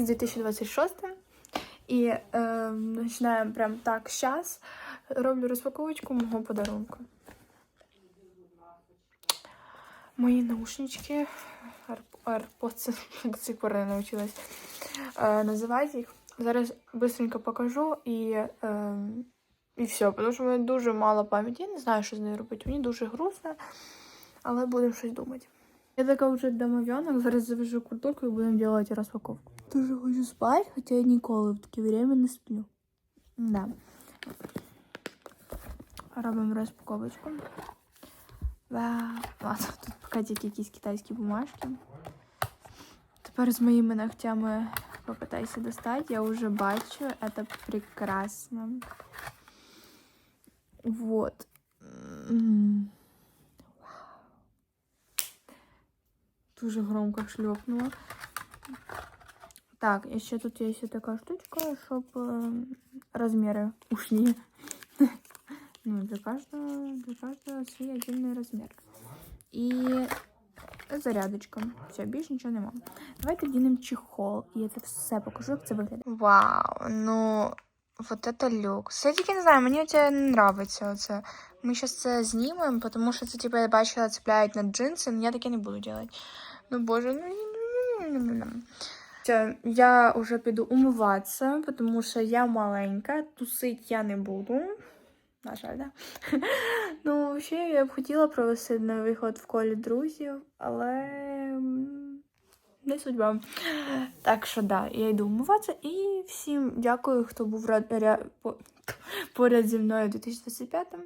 з 2026 і е, починаємо прям так зараз. Роблю розпаковочку мого подарунку. Мої наушнички Air- AirPods, до сих пор не навчилась е, називати їх. Зараз швидко покажу і, е, і все, тому що в мене дуже мало пам'яті. Я не знаю, що з нею робити. Мені дуже грустно, але будемо щось думати. Я така вже домов'янок, зараз завяжу куртку і будемо робити розпаковку. Дуже хочу спати, хоча я ніколи в таке время не сплю. Да. Робимо розпаковочку. Вау. Ладно, тут поки тільки якісь китайські бумажки. Тепер з моїми ногтями попитайся достати. Я вже бачу, это прекрасно. Вот. Дуже громко шльопнула. Так, і ще тут є ще така штучка, щоб е, розміри ушли. Ну, для каждого, для каждого свій отдельный размер. І зарядочка. Все, більше нічого нема. Давайте вдінемо чехол, і я це все покажу, як це виглядає. Вау, ну вот это люкс. Я тільки не знаю, мені це не нравиться. Оце. Ми зараз це знімемо, тому що це, типу, я бачила, цепляють на джинси, але я таке не буду робити. Ну, боже, ну... Я вже піду умиватися, тому що я маленька, тусить я не буду. На жаль, да? ну, ще я б хотіла провести новий ход в колі друзів, але не судьба. Так що да, я йду умиватися і всім дякую, хто був ря, по, поряд зі мною у 2025-му.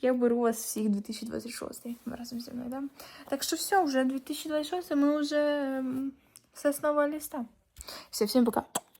Я беру вас всіх 2026 разом зі мною, да? Так що все, вже 2026 ми вже все з нового ліста. Все, всім пока.